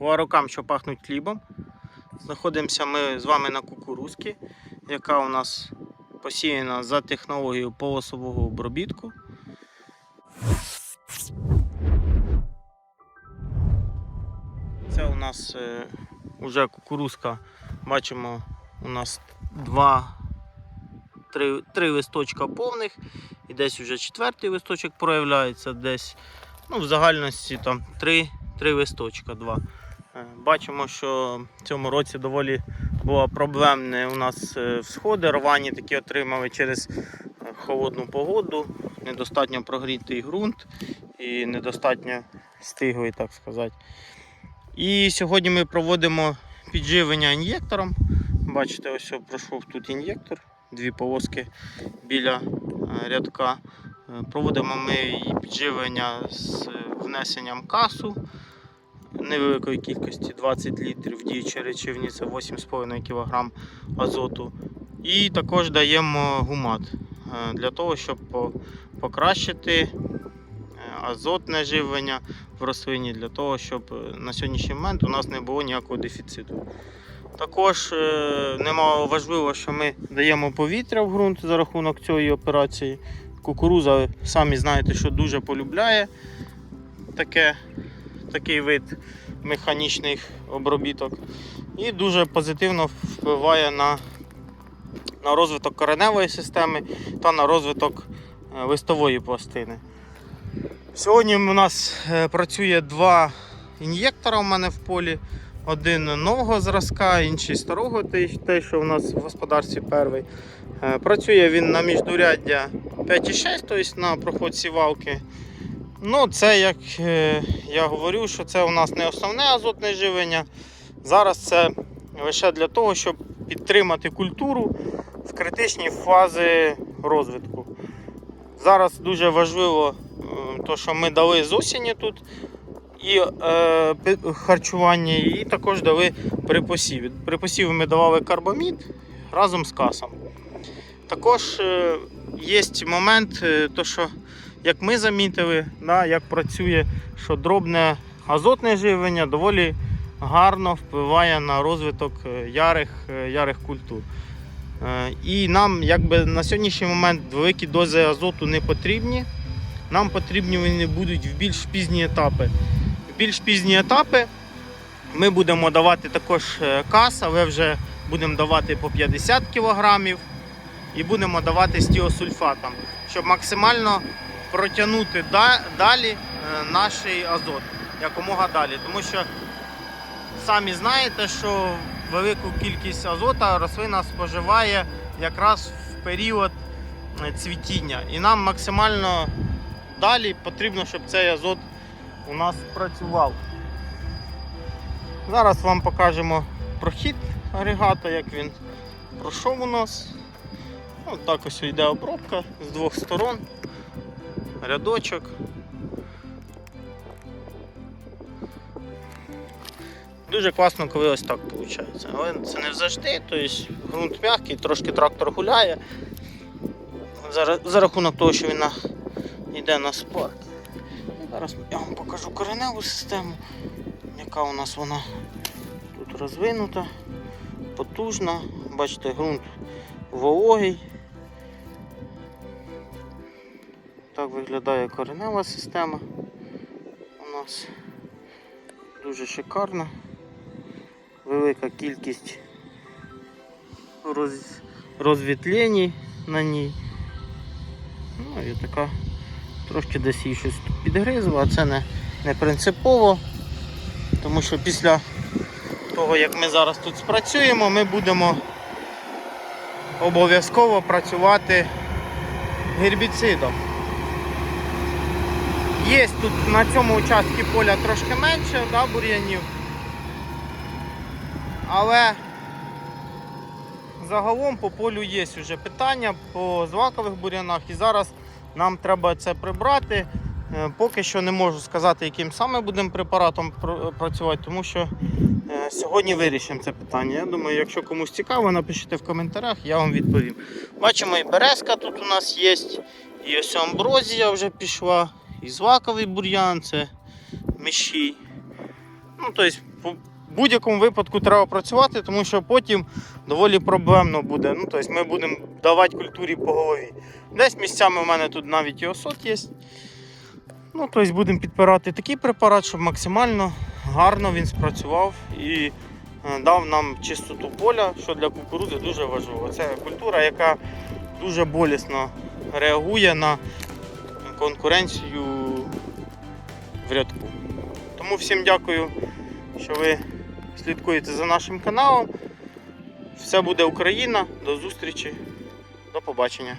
Хуарокам, що пахнуть хлібом. Знаходимося ми з вами на кукурузці, яка у нас посіяна за технологією полосового обробітку. Це у нас е, уже кукурузка. Бачимо, у нас два, три, три листочка повних, і десь вже четвертий листочок проявляється, десь ну, в загальності там три, три листочка. Два. Е, Бачимо, що в цьому році доволі було проблемне у нас е, всходи. Рвані такі отримали через е, холодну погоду, недостатньо прогрітий ґрунт і недостатньо стиглий, так сказати. І сьогодні ми проводимо підживлення ін'єктором. Бачите, ось пройшов тут ін'єктор, дві полоски біля рядка. Проводимо ми підживлення з внесенням касу невеликої кількості 20 літрів в діючій речовині, це 8,5 кг азоту. І також даємо гумат е, для того, щоб покращити е, азотне живлення в рослині, для того, щоб е, на сьогоднішній момент у нас не було ніякого дефіциту. Також немало важливо, що ми даємо повітря в ґрунт за рахунок цієї операції. Кукуруза, самі знаєте, що дуже полюбляє таке, такий вид механічних обробіток. І дуже позитивно впливає на, на розвиток кореневої системи та на розвиток е, листової пластини. Сьогодні у нас е, працює два ін'єктора у мене в полі. Один нового зразка, інший старого, той, що у нас в господарстві перший. Е, Працює він на міждуряддя 5,6, тобто на проход сівалки. Ну, це, як е, я говорю, що це у нас не основне азотне живлення. Зараз це лише для того, щоб підтримати культуру в критичній фази розвитку. Зараз дуже важливо, то, що ми дали з осені тут і е, харчування, і також дали при посіві. При посіві ми давали карбамід разом з касом. Також е, є момент, е, то, що як ми замітили, да, як працює, що дробне азотне живлення доволі гарно впливає на розвиток е, ярих, е, ярих культур. Е, І нам якби, на сьогоднішній момент великі дози азоту не потрібні. Нам потрібні вони будуть в більш пізні етапи. В більш пізні етапи ми будемо давати також кас, але вже будемо давати по 50 кг і будемо давати з щоб максимально протягнути да- далі е, наш азот якомога далі. Тому що самі знаєте, що велику кількість азота рослина споживає якраз в період е, цвітіння. І нам максимально далі потрібно, щоб цей азот у нас працював. Зараз вам покажемо прохід агрегата, як він пройшов у нас. Ось так ось йде обробка з двох сторон рядочок. Дуже класно, коли ось так виходить. Але це не завжди, тобто ґрунт м'який, трошки трактор гуляє. За, рахунок того, що він йде на спорт. Зараз я вам покажу кореневу систему, яка у нас вона тут розвинута, потужна. Бачите, ґрунт вологий. Виглядає коренева система. У нас дуже шикарна. Велика кількість роз... розвітлень на ній. Ну і така трошки десь її щось тут підгризло, а це не, не принципово. Тому що після того, як ми зараз тут спрацюємо, ми будемо обов'язково працювати гербіцидом. Є тут на цьому участку поля трошки менше да, бур'янів. Але загалом по полю є вже питання по злакових бур'янах і зараз нам треба це прибрати. Е, Поки що не можу сказати, яким саме будемо препаратом працювати, тому що е, сьогодні вирішимо це питання. Я думаю, якщо комусь цікаво, напишіть в коментарях, я вам відповім. Бачимо, і березка тут у нас є, і ось амброзія вже пішла, і злаковий бур'ян, це мещій. Ну, тобто в будь-якому випадку треба працювати, тому що потім доволі проблемно буде. Ну, тобто ми будемо давати культурі по голові. Десь місцями в мене тут навіть і осот є. Ну, тобто будемо підпирати такий препарат, щоб максимально гарно він спрацював і е, дав нам чистоту поля, що для кукурудзи дуже важливо. Це культура, яка дуже болісно реагує на конкуренцію в рядку. Тому всім дякую, що ви слідкуєте за нашим каналом. Все буде Україна. До зустрічі. До побачення.